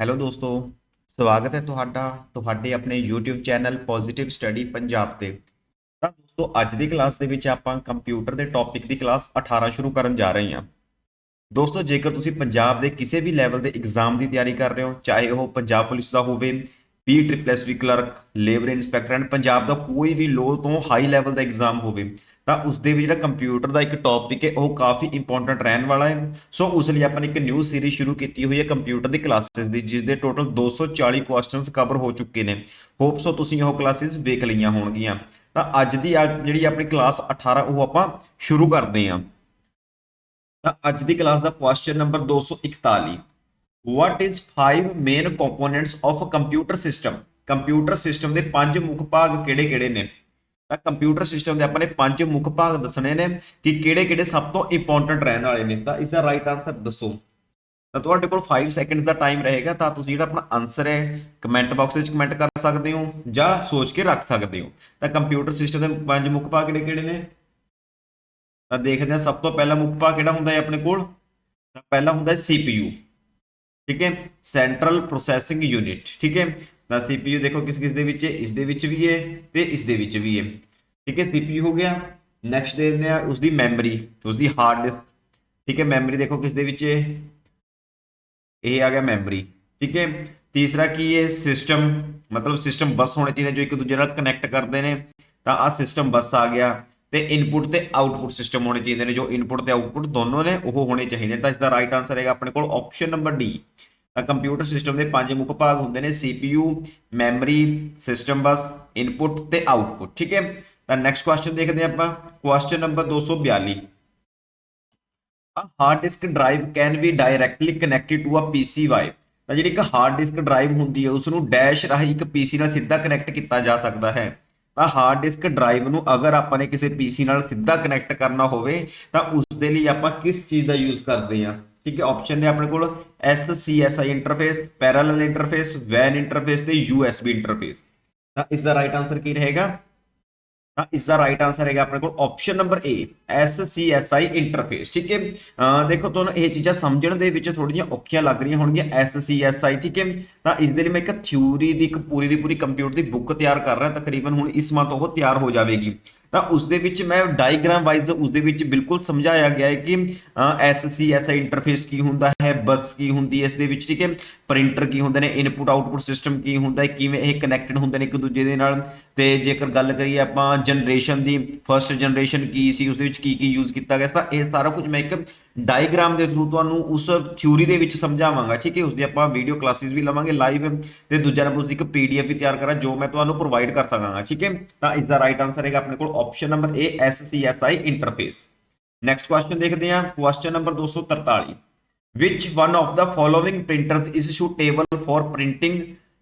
Hello ਦੋਸਤੋ, ਸਵਾਗਤ ਹੈ ਤੁਹਾਡਾ, ਤੁਹਾਡੇ ਆਪਣੇ YouTube channel positive study Punjab ਤੇ। ਤਾਂ ਦੋਸਤੋ, ਅੱਜ ਦੀ ਕਲਾਸ ਦੇ ਵਿੱਚ ਆਪਾਂ ਕੰਪਿਊਟਰ ਦੇ ਟੌਪਿਕ ਦੀ ਕਲਾਸ 18 ਸ਼ੁਰੂ ਕਰਨ ਜਾ ਰਹੇ ਹਾਂ। ਦੋਸਤੋ, ਜੇਕਰ ਤੁਸੀਂ ਪੰਜਾਬ ਦੇ ਕਿਸੇ ਵੀ ਲੈਵਲ ਦੇ ਐਗਜ਼ਾਮ ਦੀ ਤਿਆਰੀ ਕਰ ਰਹੇ ਹੋ, ਚਾਹੇ ਉਹ ਪੰਜਾਬ ਪੁਲਿਸ ਦਾ ਹੋਵੇ P triple V clerk labour inspector and Punjab ਦਾ ਕੋਈ ਵੀ ਲੋ ਤੋਂ ਹਾਈ ਲੈਵਲ ਦਾ ਐਗਜ਼ਾਮ ਹੋਵੇ ਤਾਂ ਉਸ ਦੇ ਵਿੱਚ ਜਿਹੜਾ ਕੰਪਿਊਟਰ ਦਾ ਇੱਕ ਟੌਪਿਕ ਹੈ, ਉਹ ਕਾਫੀ ਇੰਪੋਰਟੈਂਟ ਰਹਿਣ ਵਾਲਾ ਹੈ। ਸੋ ਉਸ ਲਈ ਆਪਾਂ ਨੇ ਇੱਕ ਨਿਊ ਸੀਰੀਜ਼ ਸ਼ੁਰੂ ਕੀਤੀ ਹੋਈ ਹੈ ਕੰਪਿਊਟਰ ਦੀ ਕਲਾਸਿਸ ਦੀ, ਜਿਸ ਦੇ ਟੋਟਲ 240 ਕੁਐਸਚਨਸ ਕਵਰ ਹੋ ਚੁੱਕੇ ਨੇ। ਹੋਪ ਸੋ ਤੁਸੀਂ ਉਹ ਕਲਾਸਿਸ ਵੇਖ ਲਈਆਂ ਹੋਣਗੀਆਂ। ਤਾਂ ਅੱਜ ਦੀ ਆ ਜਿਹੜੀ ਆਪਣੀ ਕਲਾਸ 18 ਉਹ ਆਪਾਂ ਸ਼ੁਰੂ ਕਰਦੇ ਹਾਂ। ਤਾਂ ਅੱਜ ਦੀ class the question number 241 what is five main components of a computer system? Computer system ਦੇ ਪੰਜ ਮੁੱਖ ਭਾਗ ਕਿਹੜੇ-ਕਿਹੜੇ ਨੇ? ਤਾਂ ਕੰਪਿਊਟਰ ਸਿਸਟਮ ਦੇ ਆਪਾਂ ਨੇ ਪੰਜ ਮੁੱਖ ਭਾਗ ਦੱਸਣੇ ਨੇ ਕਿ ਕਿਹੜੇ-ਕਿਹੜੇ ਸਭ ਤੋਂ ਇੰਪੋਰਟੈਂਟ ਰਹਿਣ ਵਾਲੇ ਨੇ। ਤਾਂ ਇਸ ਦਾ ਰਾਈਟ ਆਨਸਰ ਦੱਸੋ। ਤਾਂ ਤੁਹਾਡੇ ਕੋਲ 5 ਸੈਕਿੰਡਸ ਦਾ ਟਾਈਮ ਰਹੇਗਾ, ਤਾਂ ਤੁਸੀਂ ਜਿਹੜਾ ਆਪਣਾ ਆਨਸਰ ਹੈ ਕਮੈਂਟ ਬਾਕਸ ਵਿੱਚ ਕਮੈਂਟ ਕਰ ਸਕਦੇ ਹੋ ਜਾਂ ਸੋਚ ਕੇ ਰੱਖ ਸਕਦੇ ਹੋ। ਤਾਂ ਕੰਪਿਊਟਰ ਸਿਸਟਮ ਦੇ ਪੰਜ ਮੁੱਖ ਭਾਗ ਕਿਹੜੇ-ਕਿਹੜੇ ਨੇ? ਤਾਂ ਦੇਖਦੇ ਹਾਂ ਸਭ ਤੋਂ ਪਹਿਲਾ ਮੁੱਖ ਭਾਗ ਕਿਹੜਾ ਹੁੰਦਾ ਹੈ ਆਪਣੇ ਕੋਲ? ਤਾਂ ਪਹਿਲਾ ਹੁੰਦਾ ਹੈ CPU ਠੀਕ ਹੈ? ਸੈਂਟਰਲ ਪ੍ਰੋਸੈਸਿੰਗ ਯੂਨਿਟ ਠੀਕ ਹੈ? ਤਾਂ CPU ਦੇਖੋ ਕਿਸ ਕਿਸ ਦੇ ਵਿੱਚ ਹੈ, ਇਸ ਦੇ ਵਿੱਚ ਵੀ ਹੈ ਤੇ ਇਸ ਦੇ ਵਿੱਚ ਵੀ ਹੈ। ਠੀਕ ਹੈ, CPU ਹੋ ਗਿਆ ਨੈਕਸਟ ਦੇਖਦੇ ਆ ਉਸ ਦੀ ਮੈਮਰੀ ਉਸ ਦੀ ਹਾਰਡ ਡਿਸਕ ਠੀਕ ਹੈ ਮੈਮਰੀ ਦੇਖੋ ਕਿਸ ਦੇ ਵਿੱਚ ਹੈ। ਇਹ ਆ ਗਿਆ ਮੈਮਰੀ ਠੀਕ ਹੈ, ਤੀਸਰਾ ਕੀ ਹੈ? ਸਿਸਟਮ ਮਤਲਬ ਸਿਸਟਮ ਬਸ ਹੋਣੇ ਚਾਹੀਦੇ ਜੋ ਇੱਕ ਦੂਜੇ ਨਾਲ ਕਨੈਕਟ ਕਰਦੇ ਨੇ। ਤਾਂ ਆ ਸਿਸਟਮ ਬਸ ਆ ਗਿਆ ਤੇ ਇਨਪੁਟ ਤੇ ਆਊਟਪੁੱਟ ਸਿਸਟਮ ਹੋਣੇ ਚਾਹੀਦੇ ਨੇ, ਜੋ ਇਨਪੁਟ ਤੇ ਆਊਟਪੁੱਟ ਦੋਨੋਂ ਨੇ ਉਹ ਹੋਣੇ ਚਾਹੀਦੇ ਨੇ। ਤਾਂ ਇਸ ਦਾ ਰਾਈਟ ਆਨਸਰ ਹੈਗਾ ਆਪਣੇ ਕੋਲ option number D computer system ਦੇ ਪੰਜ ਮੁੱਖ ਭਾਗ ਹੁੰਦੇ ਨੇ CPU memory system bus input ਤੇ ਆਊਟਪੁੱਟ ਠੀਕ ਹੈ? ਤਾਂ ਨੈਕਸਟ ਕੁਐਸਚਨ ਦੇਖਦੇ ਹਾਂ ਆਪਾਂ। Question number 242 A hard disk drive can be directly connected to a ਵਾਈ ਤਾਂ ਜਿਹੜੀ ਇੱਕ ਹਾਰਡ ਡਿਸਕ ਡਰਾਈਵ ਹੁੰਦੀ ਹੈ ਉਸ ਨੂੰ ਡੈਸ਼ ਰਾਹੀਂ ਇੱਕ PC ਨਾਲ ਸਿੱਧਾ ਕਨੈਕਟ ਕੀਤਾ ਜਾ ਸਕਦਾ ਹੈ। ਤਾਂ ਹਾਰਡ ਡਿਸਕ ਡਰਾਈਵ ਨੂੰ ਅਗਰ ਆਪਾਂ ਨੇ ਕਿਸੇ PC ਨਾਲ ਸਿੱਧਾ ਕਨੈਕਟ ਕਰਨਾ ਹੋਵੇ, ਤਾਂ ਉਸ ਦੇ ਲਈ ਆਪਾਂ ਕਿਸ ਚੀਜ਼ ਦਾ ਯੂਜ਼ ਕਰਦੇ ਹਾਂ? ਠੀਕ ਹੈ ਆਪਸ਼ਨ ਨੇ ਆਪਣੇ ਕੋਲ SCSI interface parallel interface WAN interface ਤੇ USB ਇੰਟਰਫੇਸ ਤਾਂ ਇਸ ਦਾ ਰਾਈਟ ਆਨਸਰ ਕੀ ਰਹੇਗਾ? ਤਾਂ ਇਸ ਦਾ ਰਾਈਟ ਆਨਸਰ ਹੈਗਾ ਆਪਣੇ ਕੋਲ option number A SCSI interface ਠੀਕ ਹੈ? ਦੇਖੋ, ਤੁਹਾਨੂੰ ਇਹ ਚੀਜ਼ਾਂ ਸਮਝਣ ਦੇ ਵਿੱਚ ਥੋੜੀਆਂ ਔਖੀਆਂ ਲੱਗ ਰਹੀਆਂ ਹੋਣਗੀਆਂ SCSI ਠੀਕ ਹੈ? ਤਾਂ ਇਸ ਦੇ ਲਈ ਮੈਂ ਇੱਕ ਥਿਊਰੀ ਦੀ, ਇੱਕ ਪੂਰੀ ਦੀ ਪੂਰੀ ਕੰਪਿਊਟਰ ਦੀ ਬੁੱਕ ਤਿਆਰ ਕਰ ਰਿਹਾ, ਤਕਰੀਬਨ ਹੁਣ ਇਸ ਮੰਥ ਉਹ ਤਿਆਰ ਹੋ ਜਾਵੇਗੀ। ਤਾਂ ਉਸ ਦੇ ਵਿੱਚ ਮੈਂ ਡਾਇਗ੍ਰਾਮ ਵਾਈਜ਼ ਉਸ ਦੇ ਵਿੱਚ ਬਿਲਕੁਲ ਸਮਝਾਇਆ ਗਿਆ ਹੈ ਕਿ SCSI ਇੰਟਰਫੇਸ ਕੀ ਹੁੰਦਾ ਹੈ ਬਸ ਕੀ ਹੁੰਦੀ ਹੈ ਇਸ ਦੇ ਵਿੱਚ, ਠੀਕ ਹੈ? ਪ੍ਰਿੰਟਰ ਕੀ ਹੁੰਦੇ ਨੇ ਇਨਪੁਟ ਆਊਟਪੁੱਟ ਸਿਸਟਮ ਕੀ ਹੁੰਦਾ ਹੈ, ਕਿਵੇਂ ਇਹ ਕਨੈਕਟਡ ਹੁੰਦੇ ਨੇ ਇੱਕ ਦੂਜੇ ਦੇ ਨਾਲ ਤੇ ਜੇਕਰ ਗੱਲ ਕਰੀਏ ਆਪਾਂ ਜਨਰੇਸ਼ਨ ਦੀ ਫਰਸਟ ਜਨਰੇਸ਼ਨ ਕੀ ਸੀ ਉਸ ਦੇ ਵਿੱਚ ਕੀ ਕੀ ਯੂਜ਼ ਕੀਤਾ ਗਿਆ ਸੀ, ਤਾਂ ਇਹ ਸਾਰਾ ਕੁਝ ਮੈਂ ਇੱਕ ਡਾਇਗ੍ਰਾਮ ਦੇ ਥਰੂ ਤੁਹਾਨੂੰ ਉਸ ਥਿਊਰੀ ਦੇ ਵਿੱਚ ਸਮਝਾਵਾਂਗਾ, ਠੀਕ ਹੈ? ਉਸ ਦੀ ਆਪਾਂ ਵੀਡੀਓ ਕਲਾਸਿਸ ਵੀ ਲਵਾਂਗੇ ਲਾਈਵ ਤੇ ਦੂਜਾ ਨੰਬਰ ਉਸ ਦੀ ਇੱਕ ਪੀਡੀਐਫ ਵੀ ਤਿਆਰ ਕਰਾਂ, ਜੋ ਮੈਂ ਤੁਹਾਨੂੰ ਪ੍ਰੋਵਾਈਡ ਕਰ ਸਕਾਂਗਾ, ਠੀਕ ਹੈ? ਤਾਂ ਇਸ ਦਾ ਰਾਈਟ ਆਨਸਰ ਹੈਗਾ ਆਪਣੇ ਕੋਲ option number A SCSI interface next question ਦੇਖਦੇ ਹਾਂ question number 243 which one of the following printers is suitable for printing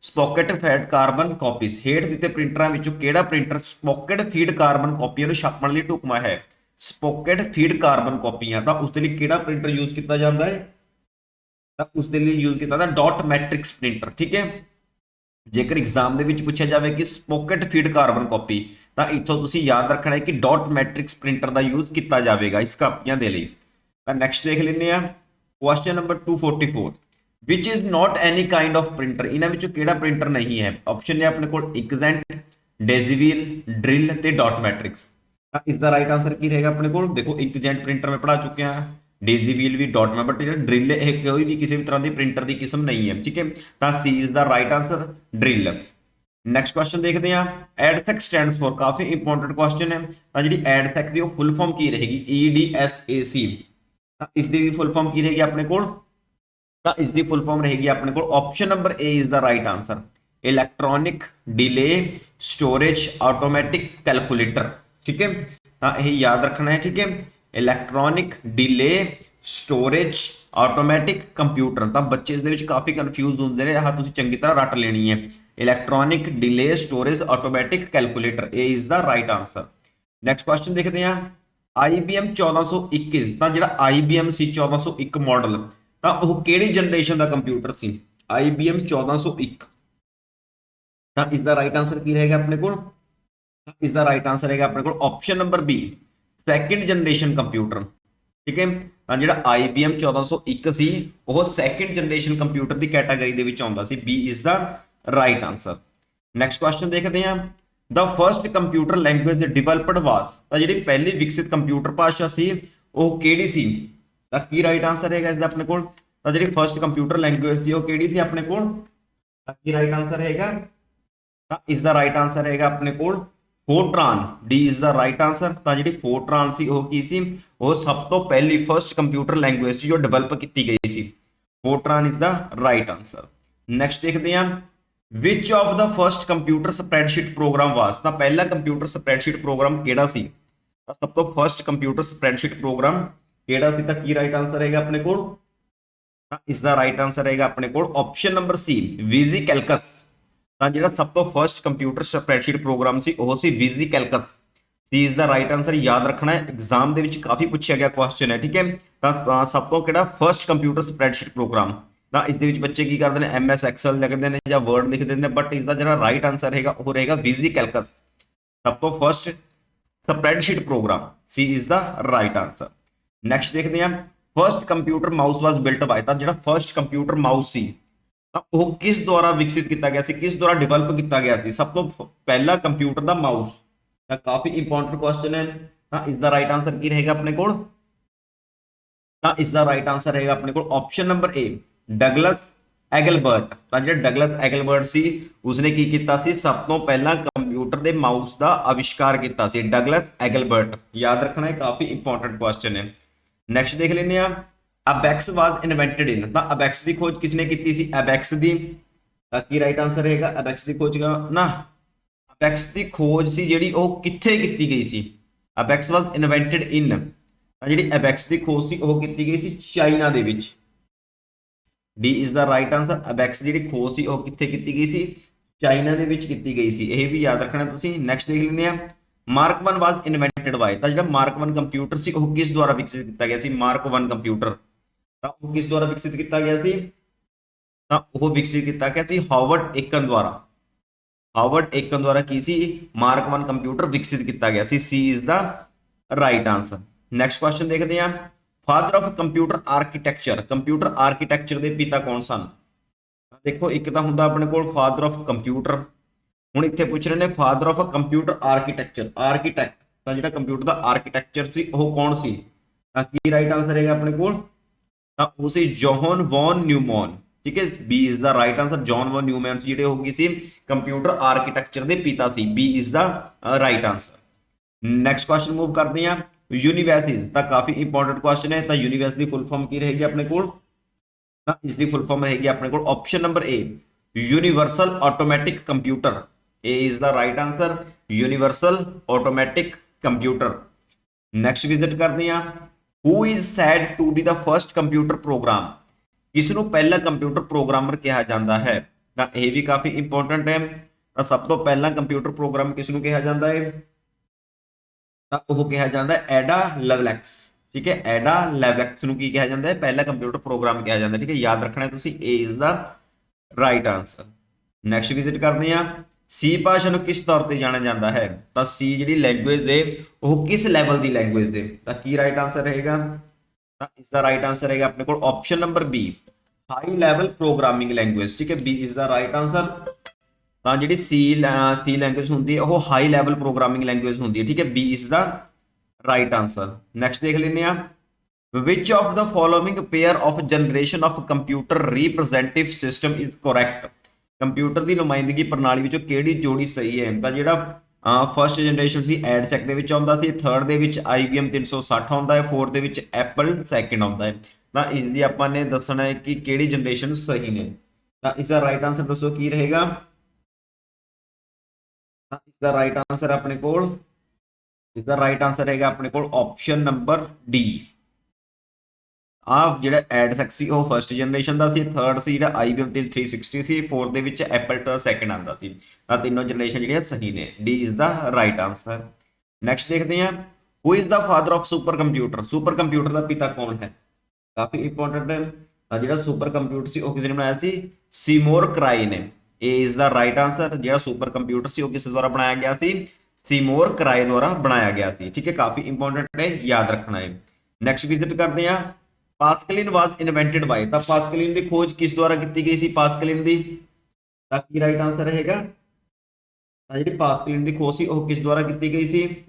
sprocket fed carbon copies ਹੇਠ ਦਿੱਤੇ ਪ੍ਰਿੰਟਰਾਂ ਵਿੱਚੋਂ ਕਿਹੜਾ ਪ੍ਰਿੰਟਰ ਸਪੌਕਟ ਫੀਡ ਕਾਰਬਨ ਕਾਪੀਆਂ ਨੂੰ ਛਾਪਣ ਲਈ ਢੁਕਵਾਂ ਹੈ? ਸਪੌਕਟ ਫੀਡ ਕਾਰਬਨ ਕਾਪੀਆਂ ਤਾਂ ਉਸ ਦੇ ਲਈ ਕਿਹੜਾ ਪ੍ਰਿੰਟਰ ਯੂਜ਼ ਕੀਤਾ ਜਾਂਦਾ ਹੈ? ਤਾਂ ਉਸ ਦੇ ਲਈ ਯੂਜ਼ ਕੀਤਾ ਜਾਂਦਾ ਡਾਟ ਮੈਟ੍ਰਿਕਸ ਪ੍ਰਿੰਟਰ, ਠੀਕ ਹੈ? ਜੇਕਰ ਐਗਜ਼ਾਮ ਦੇ ਵਿੱਚ ਪੁੱਛਿਆ ਜਾਵੇ ਕਿ ਸਪੋਕਟ ਫੀਡ ਕਾਰਬਨ ਕਾਪੀ, ਤਾਂ ਇੱਥੋਂ ਤੁਸੀਂ ਯਾਦ ਰੱਖਣਾ ਹੈ ਕਿ ਡਾਟ ਮੈਟ੍ਰਿਕਸ ਪ੍ਰਿੰਟਰ ਦਾ ਯੂਜ਼ ਕੀਤਾ ਜਾਵੇਗਾ ਇਸ ਕਾਪੀਆਂ ਦੇ ਲਈ। ਤਾਂ ਨੈਕਸਟ ਦੇਖ ਲੈਂਦੇ ਆ question number 244 which is not any kind of printer. ਇਹਨਾਂ ਵਿੱਚੋਂ ਕਿਹੜਾ ਪ੍ਰਿੰਟਰ ਨਹੀਂ ਹੈ? ਆਪਸ਼ਨ ਨੇ ਆਪਣੇ ਕੋਲ ਇਕਜ਼ੈਂਟ ਡੈਜ਼ੀਵੀਲ ਡ੍ਰਿਲ ਤੇ ਡਾਟ ਮੈਟ੍ਰਿਕਸ ਤਾਂ ਇਸ ਦਾ ਰਾਈਟ ਆਨਸਰ ਕੀ ਰਹੇਗਾ ਆਪਣੇ ਕੋਲ? ਦੇਖੋ ਇਕਜ਼ੈਂਟ ਪ੍ਰਿੰਟਰ ਮੈਂ ਪੜਾ ਚੁੱਕਿਆ। ਹਾਂ ਡੇਜ਼ੀਵੀਲ ਵੀ ਡਾਟ ਮੈਂ ਬਟ ਜਿਹੜਾ ਡ੍ਰਿਲ ਇਹ ਕੋਈ ਵੀ ਕਿਸੇ ਵੀ ਤਰ੍ਹਾਂ ਦੀ ਪ੍ਰਿੰਟਰ ਦੀ ਕਿਸਮ ਨਹੀਂ ਹੈ, ਠੀਕ ਹੈ? ਤਾਂ ਸੀ ਇਸ ਦਾ right answer drill next question ਦੇਖਦੇ ਹਾਂ। ਐਡਸੈਕ ਸਟੈਂਡਸ ਫॉर ਕਾਫੀ ਇੰਪੋਰਟੈਂਟ ਕੁਐਸਚਨ ਹੈ। ਤਾਂ ਜਿਹੜੀ ਐਡਸੈਕ ਦੀ ਉਹ ਫੁੱਲ ਫਾਰਮ ਕੀ ਰਹੇਗੀ? ਈ ਡੀ ਐਸ EDSAC ਤਾਂ ਇਸ ਦੀ ਵੀ ਫੁੱਲ ਫਾਰਮ ਕੀ ਰਹੇਗੀ ਆਪਣੇ ਕੋਲ? ਤਾਂ ਇਸ ਦੀ ਫੁੱਲ ਫਾਰਮ ਰਹੇਗੀ ਆਪਣੇ ਕੋਲ। Option number A is the right answer electronic delay storage automatic calculator ਠੀਕ ਹੈ? ਤਾਂ ਇਹ ਯਾਦ ਰੱਖਣਾ ਹੈ, ਠੀਕ ਹੈ? Electronic delay storage automatic computer ਤਾਂ ਬੱਚੇ ਇਸ ਦੇ ਵਿੱਚ ਕਾਫੀ ਕਨਫਿਊਜ਼ ਹੁੰਦੇ ਨੇ। ਆਹ ਤੁਸੀਂ ਚੰਗੀ ਤਰ੍ਹਾਂ ਰੱਟ ਲੈਣੀ ਹੈ। Electronic delay storage automatic calculator ਇਹ is the right answer next question ਦੇਖਦੇ ਹਾਂ। IBM 1421 ਤਾਂ ਜਿਹੜਾ IBM ਸੀ 1401 ਮਾਡਲ ਤਾਂ ਉਹ ਕਿਹੜੀ ਜਨਰੇਸ਼ਨ ਦਾ ਕੰਪਿਊਟਰ ਸੀ? IBM 1401 ਤਾਂ ਇਸ ਦਾ ਰਾਈਟ ਆਨਸਰ ਕੀ ਰਹੇਗਾ ਆਪਣੇ ਕੋਲ? ਤਾਂ ਇਸ ਦਾ ਰਾਈਟ ਆਨਸਰ ਹੈਗਾ ਆਪਣੇ ਕੋਲ option number B second generation computer ਠੀਕ ਹੈ? ਤਾਂ ਜਿਹੜਾ IBM 1401 ਸੀ ਉਹ ਸੈਕੰਡ ਜਨਰੇਸ਼ਨ ਕੰਪਿਊਟਰ ਦੀ ਕੈਟਾਗਰੀ ਦੇ ਵਿੱਚ ਆਉਂਦਾ ਸੀ। B ਇਸ ਦਾ ਰਾਈਟ ਆਨਸਰ ਨੈਕਸਟ ਕੁਐਸਚਨ ਦੇਖਦੇ ਹਾਂ। The first computer language developed was ਤਾਂ ਜਿਹੜੀ ਪਹਿਲੀ ਵਿਕਸਿਤ ਕੰਪਿਊਟਰ ਭਾਸ਼ਾ ਸੀ, ਉਹ ਕਿਹੜੀ ਸੀ? ਤਾਂ ਕੀ ਰਾਈਟ ਆਨਸਰ ਹੈਗਾ ਇਸ ਦਾ ਆਪਣੇ ਕੋਲ? ਤਾਂ ਜਿਹੜੀ ਫਰਸਟ ਕੰਪਿਊਟਰ ਲੈਂਗੁਏਜ ਸੀ, ਉਹ ਕਿਹੜੀ ਸੀ ਆਪਣੇ ਕੋਲ? ਤਾਂ ਕੀ ਰਾਈਟ ਆਨਸਰ ਹੈਗਾ? ਤਾਂ ਇਸ ਦਾ ਰਾਈਟ ਆਨਸਰ ਹੈਗਾ ਆਪਣੇ ਕੋਲ Fortran D is the right answer ਤਾਂ ਜਿਹੜੀ ਫੋਰਟਰਾਨ ਸੀ, ਉਹ ਕੀ ਸੀ? ਉਹ ਸਭ ਤੋਂ ਪਹਿਲੀ ਫਰਸਟ ਕੰਪਿਊਟਰ ਲੈਂਗੁਏਜ ਸੀ ਜੋ ਡਿਵੈਲਪ ਕੀਤੀ ਗਈ ਸੀ। Fortran is the right answer next ਦੇਖਦੇ ਹਾਂ। Which of the first computer spreadsheet program was ਤਾਂ ਪਹਿਲਾ ਕੰਪਿਊਟਰ ਸਪਰੈਡਸ਼ੀਟ ਪ੍ਰੋਗਰਾਮ ਕਿਹੜਾ ਸੀ? ਤਾਂ ਸਭ ਤੋਂ ਫਰਸਟ ਕੰਪਿਊਟਰ ਸਪਰੈਡਸ਼ੀਟ ਪ੍ਰੋਗਰਾਮ ਕਿਹੜਾ ਸੀ ਤਾਂ ਕੀ ਰਾਈਟ ਆਨਸਰ ਹੈਗਾ ਆਪਣੇ ਕੋਲ? ਤਾਂ ਇਸ ਦਾ ਰਾਈਟ ਆਨਸਰ ਹੈਗਾ ਆਪਣੇ ਕੋਲ ਆਪਸ਼ਨ ਨੰਬਰ ਸੀ ਵੀਜ਼ੀ ਕੈਲਕਸ ਤਾਂ ਜਿਹੜਾ ਸਭ ਤੋਂ ਫਰਸਟ ਕੰਪਿਊਟਰ ਸਪਰੈਡਸ਼ੀਟ ਪ੍ਰੋਗਰਾਮ ਸੀ, ਉਹ ਸੀ ਵੀਜ਼ੀ ਕੈਲਕਸ ਸੀ ਇਸ ਦਾ ਰਾਈਟ ਆਨਸਰ ਯਾਦ ਰੱਖਣਾ ਹੈ। ਐਗਜ਼ਾਮ ਦੇ ਵਿੱਚ ਕਾਫੀ ਪੁੱਛਿਆ ਗਿਆ ਕੁਐਸਚਨ ਹੈ, ਠੀਕ ਹੈ? ਤਾਂ ਸਭ ਤੋਂ ਕਿਹੜਾ ਫਰਸਟ ਕੰਪਿਊਟਰ ਸਪਰੈਡਸ਼ੀਟ ਪ੍ਰੋਗਰਾਮ ਤਾਂ ਇਸ ਦੇ ਵਿੱਚ ਬੱਚੇ ਕੀ ਕਰਦੇ ਨੇ? ਐਮਐਸ ਐਕਸਲ ਲਿਖਦੇ ਨੇ ਜਾਂ ਵਰਡ ਲਿਖਦੇ ਨੇ ਬਟ ਇਸ ਦਾ ਜਿਹੜਾ ਰਾਈਟ ਆਨਸਰ ਹੈਗਾ, ਉਹ ਰਹੇਗਾ ਵੀਜ਼ੀ ਕੈਲਕਸ ਸਭ ਤੋਂ ਫਰਸਟ ਸਪਰੈਡਸ਼ੀਟ ਪ੍ਰੋਗਰਾਮ ਸੀ ਇਸ ਦਾ ਰਾਈਟ ਆਨਸਰ ਨੈਕਸਟ ਦੇਖਦੇ ਹਾਂ। First computer mouse was built by ਤਾਂ ਜਿਹੜਾ ਫਰਸਟ ਕੰਪਿਊਟਰ ਮਾਊਸ ਸੀ, ਤਾਂ ਉਹ ਕਿਸ ਦੁਆਰਾ ਵਿਕਸਿਤ ਕੀਤਾ ਗਿਆ ਸੀ, ਕਿਸ ਦੁਆਰਾ ਡਿਵੈਲਪ ਕੀਤਾ ਗਿਆ ਸੀ? ਸਭ ਤੋਂ ਫ- ਪਹਿਲਾ ਕੰਪਿਊਟਰ ਦਾ ਮਾਊਸ ਤਾਂ ਕਾਫੀ ਇੰਪੋਰਟੈਂਟ ਕੁਐਸਚਨ ਹੈ। ਤਾਂ ਇਸ ਦਾ ਰਾਈਟ ਆਨਸਰ ਕੀ ਰਹੇਗਾ ਆਪਣੇ ਕੋਲ? ਤਾਂ ਇਸ ਦਾ ਰਾਈਟ ਆਨਸਰ ਰਹੇਗਾ ਆਪਣੇ ਕੋਲ option number A Douglas Engelbart ਤਾਂ ਜਿਹੜਾ ਡਗਲਸ ਐਗਲਬਰਟ ਸੀ, ਉਸਨੇ ਕੀ ਕੀਤਾ ਸੀ? ਸਭ ਤੋਂ ਪਹਿਲਾਂ ਕੰਪਿਊਟਰ ਦੇ ਮਾਊਸ ਦਾ ਅਵਿਸ਼ਕਾਰ ਕੀਤਾ ਸੀ ਡਗਲਸ ਐਗਲਬਰਟ ਯਾਦ ਰੱਖਣਾ ਹੈ ਕਾਫੀ ਇੰਪੋਰਟੈਂਟ ਕੁਐਸਚਨ ਹੈ। ਨੈਕਸਟ ਦੇਖ ਲੈਂਦੇ ਆ ਅਬੈਕਸ ਵਾਸ ਇਨਵੈਂਟਡ ਇਨ ਤਾਂ ਅਬੈਕਸ ਦੀ ਖੋਜ ਕਿਸਨੇ ਕੀਤੀ ਸੀ? ਅਬੈਕਸ ਦੀ। ਕੀ ਰਾਈਟ ਆਨਸਰ ਰਹੇਗਾ? ਅਬੈਕਸ ਦੀ ਖੋਜ ਨਾ। ਅਬੈਕਸ ਦੀ ਖੋਜ ਸੀ ਜਿਹੜੀ ਉਹ ਕਿੱਥੇ ਕੀਤੀ ਗਈ ਸੀ? ਅਬੈਕਸ ਵਾਸ ਇਨਵੈਂਟਡ ਇਨ ਤਾਂ ਜਿਹੜੀ ਅਬੈਕਸ ਦੀ ਖੋਜ ਸੀ ਉਹ ਕੀਤੀ ਗਈ ਸੀ ਚਾਈਨਾ ਦੇ ਵਿੱਚ। D is the right answer abacus ਜਿਹੜੀ ਖੋਜ ਸੀ ਉਹ ਕਿੱਥੇ ਕੀਤੀ ਗਈ ਸੀ? ਚਾਈਨਾ ਦੇ ਵਿੱਚ ਕੀਤੀ ਗਈ ਸੀ। ਇਹ ਵੀ ਯਾਦ ਰੱਖਣਾ ਤੁਸੀਂ। ਨੈਕਸਟ ਦੇਖ ਲੈਂਦੇ ਆ ਮਾਰਕ 1 ਵਾਸ ਇਨਵੈਂਟਡ ਬਾਈ ਤਾਂ ਜਿਹੜਾ ਮਾਰਕ 1 ਕੰਪਿਊਟਰ ਸੀ, ਉਹ ਕਿਸ ਦੁਆਰਾ ਵਿਕਸਿਤ ਕੀਤਾ ਗਿਆ ਸੀ? ਮਾਰਕ 1 ਕੰਪਿਊਟਰ ਤਾਂ ਉਹ ਕਿਸ ਦੁਆਰਾ ਵਿਕਸਿਤ ਕੀਤਾ ਗਿਆ ਸੀ? ਤਾਂ ਉਹ ਵਿਕਸਿਤ ਕੀਤਾ ਗਿਆ ਸੀ ਹਾਵਰਡ ਏਕਨ ਦੁਆਰਾ। ਹਾਵਰਡ ਏਕਨ ਦੁਆਰਾ ਕੀ ਸੀ? ਮਾਰਕ 1 ਕੰਪਿਊਟਰ ਵਿਕਸਿਤ ਕੀਤਾ ਗਿਆ ਸੀ। C is the right answer next question ਦੇਖਦੇ ਹਾਂ। Father of computer architecture computer architecture ਦੇ ਪਿਤਾ ਕੌਣ ਸਨ? ਤਾਂ ਦੇਖੋ, ਇੱਕ ਤਾਂ ਹੁੰਦਾ ਆਪਣੇ ਕੋਲ ਫਾਦਰ ਆਫ ਕੰਪਿਊਟਰ ਹੁਣ ਇੱਥੇ ਪੁੱਛ ਰਹੇ ਨੇ father of uh computer architecture architect ਤਾਂ ਜਿਹੜਾ ਕੰਪਿਊਟਰ ਦਾ ਆਰਕੀਟੈਕਚਰ ਸੀ ਉਹ ਕੌਣ ਸੀ? ਤਾਂ ਕੀ ਰਾਈਟ ਆਨਸਰ ਹੈਗਾ ਆਪਣੇ ਕੋਲ? ਤਾਂ ਉਹ ਸੀ ਜੋਹਨ ਵੌਨ ਨਿਊਮਨ ਠੀਕ ਹੈ? B is the right answer John von Neumann ਸੀ ਜਿਹੜੇ ਹੋ ਗਈ ਸੀ? ਕੰਪਿਊਟਰ ਆਰਕੀਟੈਕਚਰ ਦੇ ਪਿਤਾ ਸੀ B is the right answer next question move ਕਰਦੇ ਹਾਂ ਯੂਨੀਵਰਸਿਟੀ ਤਾਂ ਕਾਫੀ ਇੰਪੋਰਟੈਂਟ ਕੁਐਸਚਨ ਹੈ, ਤਾਂ ਯੂਨੀਵਰਸਿਟੀ ਦੀ ਫੁੱਲ ਫਾਰਮ ਕੀ ਰਹੇਗੀ ਆਪਣੇ ਕੋਲ? ਤਾਂ ਇਸ ਦੀ ਫੁੱਲ ਫਾਰਮ ਰਹੇਗੀ ਆਪਣੇ ਕੋਲ option number A universal automatic computer A is the right answer universal automatic computer next visit ਕਰਦੇ ਹਾਂ। Who is said to be the first computer program ਕਿਸ ਨੂੰ ਪਹਿਲਾ ਕੰਪਿਊਟਰ ਪ੍ਰੋਗਰਾਮਰ ਕਿਹਾ ਜਾਂਦਾ ਹੈ? ਤਾਂ ਇਹ ਵੀ ਕਾਫੀ ਇੰਪੋਰਟੈਂਟ ਹੈ। ਤਾਂ ਸਭ ਤੋਂ ਪਹਿਲਾਂ ਕੰਪਿਊਟਰ ਪ੍ਰੋਗਰਾਮ ਕਿਸ ਨੂੰ ਕਿਹਾ ਜਾਂਦਾ ਹੈ? ਤਾਂ ਉਹ ਕਿਹਾ ਜਾਂਦਾ ਹੈ ਐਡਾ ਲੈਵਲੈਕਸ। ਠੀਕ ਹੈ, ਐਡਾ ਲੈਵਲੈਕਸ ਨੂੰ ਕੀ ਕਿਹਾ ਜਾਂਦਾ ਹੈ? ਪਹਿਲਾ ਕੰਪਿਊਟਰ ਪ੍ਰੋਗਰਾਮ ਕਿਹਾ ਜਾਂਦਾ ਠੀਕ ਹੈ, ਯਾਦ ਰੱਖਣਾ ਤੁਸੀਂ, A is the right answer next visit ਕਰਦੇ ਹਾਂ। ਸੀ ਭਾਸ਼ਾ ਨੂੰ ਕਿਸ ਤੌਰ ਤੇ ਜਾਣਿਆ ਜਾਂਦਾ ਹੈ? ਤਾਂ ਸੀ ਜਿਹੜੀ ਲੈਂਗੁਏਜ ਦੇ, ਉਹ ਕਿਸ ਲੈਵਲ ਦੀ ਲੈਂਗੁਏਜ ਦੇ? ਤਾਂ ਕੀ ਰਾਈਟ ਆਨਸਰ ਰਹੇਗਾ? ਤਾਂ ਇਸ ਦਾ ਰਾਈਟ ਆਨਸਰ ਹੈਗਾ ਆਪਣੇ ਕੋਲ option number B high level programming language ਠੀਕ ਹੈ? B is the right answer ਤਾਂ ਜਿਹੜੀ ਸੀ ਸੀ ਲੈਂਗੁਏਜ ਹੁੰਦੀ ਹੈ, ਉਹ ਹਾਈ ਲੈਵਲ ਪ੍ਰੋਗਰਾਮਿੰਗ ਲੈਂਗੁਏਜ ਹੁੰਦੀ ਹੈ, ਠੀਕ ਹੈ? B is the right answer next ਦੇਖ ਲੈਂਦੇ ਆ which of the following pair of generation of computer representative system is correct? Computer ਦੀ ਨੁਮਾਇੰਦਗੀ ਪ੍ਰਣਾਲੀ ਵਿੱਚੋਂ ਕਿਹੜੀ ਜੋੜੀ ਸਹੀ ਹੈ? ਤਾਂ ਜਿਹੜਾ ਫਰਸਟ ਜਨਰੇਸ਼ਨ ਸੀ ਐਡਸੈਕ ਦੇ ਵਿੱਚ ਆਉਂਦਾ ਸੀ ਥਰਡ ਦੇ ਵਿੱਚ IBM 360 ਆਉਂਦਾ ਹੈ ਫੋਰਥ ਦੇ ਵਿੱਚ ਐਪਲ ਸੈਕਿੰਡ ਆਉਂਦਾ ਹੈ। ਤਾਂ ਇਸ ਦੀ ਆਪਾਂ ਨੇ ਦੱਸਣਾ ਹੈ ਕਿ ਕਿਹੜੀ ਜਨਰੇਸ਼ਨ ਸਹੀ ਨੇ। ਤਾਂ ਇਸ ਦਾ ਰਾਈਟ ਆਨਸਰ ਦੱਸੋ ਕੀ ਰਹੇਗਾ? ਤਾਂ ਇਸ ਦਾ ਰਾਈਟ ਆਨਸਰ ਆਪਣੇ ਕੋਲ ਇਸ ਦਾ ਰਾਈਟ ਆਨਸਰ ਹੈਗਾ ਆਪਣੇ ਕੋਲ ਆਪਸ਼ਨ ਨੰਬਰ ਡੀ ਆ ਜਿਹੜਾ ਐਡ ਸੀ, ਉਹ ਫਰਸਟ ਜਨਰੇਸ਼ਨ ਦਾ ਸੀ ਥਰਡ ਸੀ, ਜਿਹੜਾ IBM 360 ਸੀ ਫੋਰਥ ਦੇ ਵਿੱਚ ਐਪਲ ਟੂ ਸੈਕਿੰਡ ਆਂਦਾ ਸੀ। ਤਾਂ ਤਿੰਨੋਂ ਜਨਰੇਸ਼ਨ ਜਿਹੜੀਆਂ ਸਹੀ ਨੇ। D is the right answer next ਦੇਖਦੇ ਹਾਂ। Who is the father of super computer super computer ਦਾ ਪਿਤਾ ਕੌਣ ਹੈ? ਕਾਫੀ ਇੰਪੋਰਟੈਂਟ ਹੈ। ਤਾਂ ਜਿਹੜਾ ਸੁਪਰ ਕੰਪਿਊਟਰ ਸੀ, ਉਹ ਕਿਸ ਨੇ ਬਣਾਇਆ ਸੀ? ਸੀਮੋਰ ਕਰਾਈ ਨੇ। A is the right answer ਜਿਹੜਾ ਸੁਪਰ ਕੰਪਿਊਟਰ ਸੀ, ਉਹ ਕਿਸ ਦੁਆਰਾ ਬਣਾਇਆ ਗਿਆ ਸੀ? ਸੀਮੋਰ ਕਰਾਈ ਦੁਆਰਾ ਬਣਾਇਆ ਗਿਆ ਸੀ। ਠੀਕ ਹੈ, ਕਾਫੀ ਇੰਪੋਰਟੈਂਟ ਹੈ। ਯਾਦ ਰੱਖਣਾ ਹੈ। ਨੈਕਸਟ ਵਿਜ਼ਿਟ ਕਰਦੇ ਹਾਂ। ਪਾਸਕਲਿਨ ਵਾਸ ਇਨਵੈਂਟਡ ਬਾਈ ਤਾਂ ਪਾਸਕਲਿਨ ਦੀ ਖੋਜ ਕਿਸ ਦੁਆਰਾ ਕੀਤੀ ਗਈ ਸੀ ਪਾਸਕਲਿਨ ਦੀ? ਤਾਂ ਕੀ ਰਾਈਟ ਆਨਸਰ ਰਹੇਗਾ? ਤਾਂ ਜਿਹੜੀ ਪਾਸਕਲਿਨ ਦੀ ਖੋਜ ਸੀ, ਉਹ ਕਿਸ ਦੁਆਰਾ ਕੀਤੀ ਗਈ ਸੀ?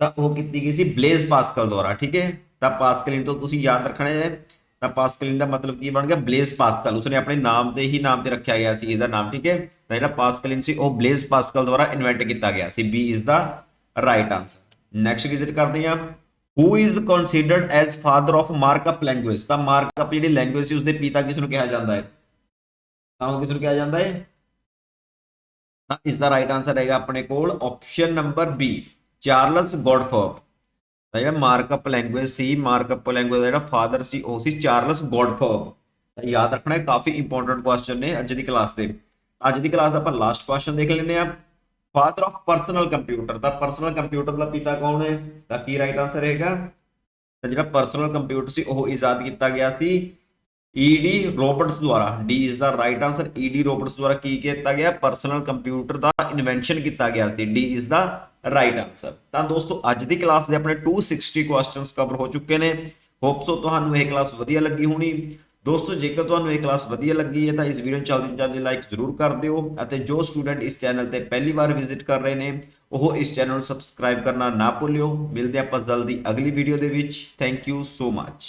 ਤਾਂ ਉਹ ਕੀਤੀ ਗਈ ਸੀ ਬਲੇਜ਼ ਪਾਸਕਲ ਦੁਆਰਾ, ਠੀਕ ਹੈ? ਤਾਂ ਪਾਸਕਲਿਨ ਤੋਂ ਤੁਸੀਂ ਯਾਦ ਰੱਖਣਾ ਹੈ। ਤਾਂ ਪਾਸਕਲਿਨ ਦਾ ਮਤਲਬ ਕੀ ਬਣ ਗਿਆ? ਬਲੇਜ਼ ਪਾਸਕਲ ਉਸਨੇ ਆਪਣੇ ਨਾਮ ਤੇ ਹੀ ਨਾਮ ਤੇ ਰੱਖਿਆ ਗਿਆ ਸੀ ਇਹਦਾ ਨਾਮ, ਠੀਕ ਹੈ? ਤਾਂ ਜਿਹੜਾ ਪਾਸਕਲਿਨ ਸੀ, ਉਹ ਬਲੇਜ਼ ਪਾਸਕਲ ਦੁਆਰਾ ਇਨਵੈਂਟ ਕੀਤਾ ਗਿਆ ਸੀ। B is the right answer next visit ਕਰਦੇ ਹਾਂ। Who is considered as father of markup language ਤਾਂ ਮਾਰਕਅਪ ਜਿਹੜੀ ਲੈਂਗੁਏਜ ਸੀ, ਉਸਦੇ ਪਿਤਾ ਕਿਸ ਨੂੰ ਕਿਹਾ ਜਾਂਦਾ ਹੈ? ਤਾਂ ਉਹ ਕਿਸ ਨੂੰ ਕਿਹਾ ਜਾਂਦਾ ਹੈ? ਤਾਂ ਇਸ ਦਾ ਰਾਈਟ ਆਨਸਰ ਹੈਗਾ ਆਪਣੇ ਕੋਲ option number B Charles Goldfarb ਤਾਂ ਜਿਹੜਾ ਮਾਰਕਅਪ ਲੈਂਗੁਏਜ ਸੀ ਮਾਰਕਅਪ ਲੈਂਗੁਏਜ ਦਾ ਜਿਹੜਾ ਫਾਦਰ ਸੀ, ਉਹ ਸੀ ਚਾਰਲਸ ਗੋਡਫੋਰਪ ਤਾਂ ਯਾਦ ਰੱਖਣਾ ਹੈ ਕਾਫੀ ਇੰਪੋਰਟੈਂਟ ਕੁਐਸਚਨ ਨੇ ਅੱਜ ਦੀ ਕਲਾਸ ਦੇ। ਅੱਜ ਦੀ ਕਲਾਸ ਦਾ ਆਪਾਂ ਲਾਸਟ ਕੁਐਸਚਨ ਦੇਖ ਲੈਂਦੇ ਆ ਫਾਦਰ ਆਫ ਪਰਸਨਲ ਕੰਪਿਊਟਰ ਤਾਂ ਪਰਸਨਲ ਕੰਪਿਊਟਰ ਦਾ ਪਿਤਾ ਕੌਣ ਹੈ? ਤਾਂ ਕੀ ਰਾਈਟ ਆਨਸਰ ਰਹੇਗਾ? ਤਾਂ ਜਿਹੜਾ ਪਰਸਨਲ ਕੰਪਿਊਟਰ ਸੀ, ਉਹ ਇਜਾਦ ਕੀਤਾ ਗਿਆ ਸੀ ਈਡੀ ਰੋਬਰਟਸ ਦੁਆਰਾ। D is the right answer Ed Roberts ਦੁਆਰਾ ਕੀ ਕੀਤਾ ਗਿਆ? ਪਰਸਨਲ ਕੰਪਿਊਟਰ ਦਾ ਇਨਵੈਂਸ਼ਨ ਕੀਤਾ ਗਿਆ ਸੀ। D is the right answer ਤਾਂ ਦੋਸਤੋ, ਅੱਜ ਦੀ ਕਲਾਸ ਦੇ ਆਪਣੇ 260 ਕੁਐਸਚਨਸ ਕਵਰ ਹੋ ਚੁੱਕੇ ਨੇ। ਹੋਪਸੋ ਤੁਹਾਨੂੰ ਇਹ ਕਲਾਸ ਵਧੀਆ ਲੱਗੀ ਹੋਣੀ। ਦੋਸਤੋ, ਜੇਕਰ ਤੁਹਾਨੂੰ ਇਹ ਕਲਾਸ ਵਧੀਆ ਲੱਗੀ ਹੈ, ਤਾਂ ਇਸ ਵੀਡੀਓ ਨੂੰ ਜਲਦੀ ਜਲਦੀ ਲਾਈਕ ਜ਼ਰੂਰ ਕਰ ਦਿਓ ਅਤੇ ਜੋ ਸਟੂਡੈਂਟ ਇਸ ਚੈਨਲ ਤੇ ਪਹਿਲੀ ਵਾਰ ਵਿਜ਼ਿਟ ਕਰ ਰਹੇ ਨੇ, ਉਹ ਇਸ ਚੈਨਲ ਨੂੰ ਸਬਸਕ੍ਰਾਈਬ ਕਰਨਾ ਨਾ ਭੁੱਲਿਓ। ਮਿਲਦੇ ਆਪਾਂ ਜਲਦੀ ਅਗਲੀ ਵੀਡੀਓ ਦੇ ਵਿੱਚ। Thank you so much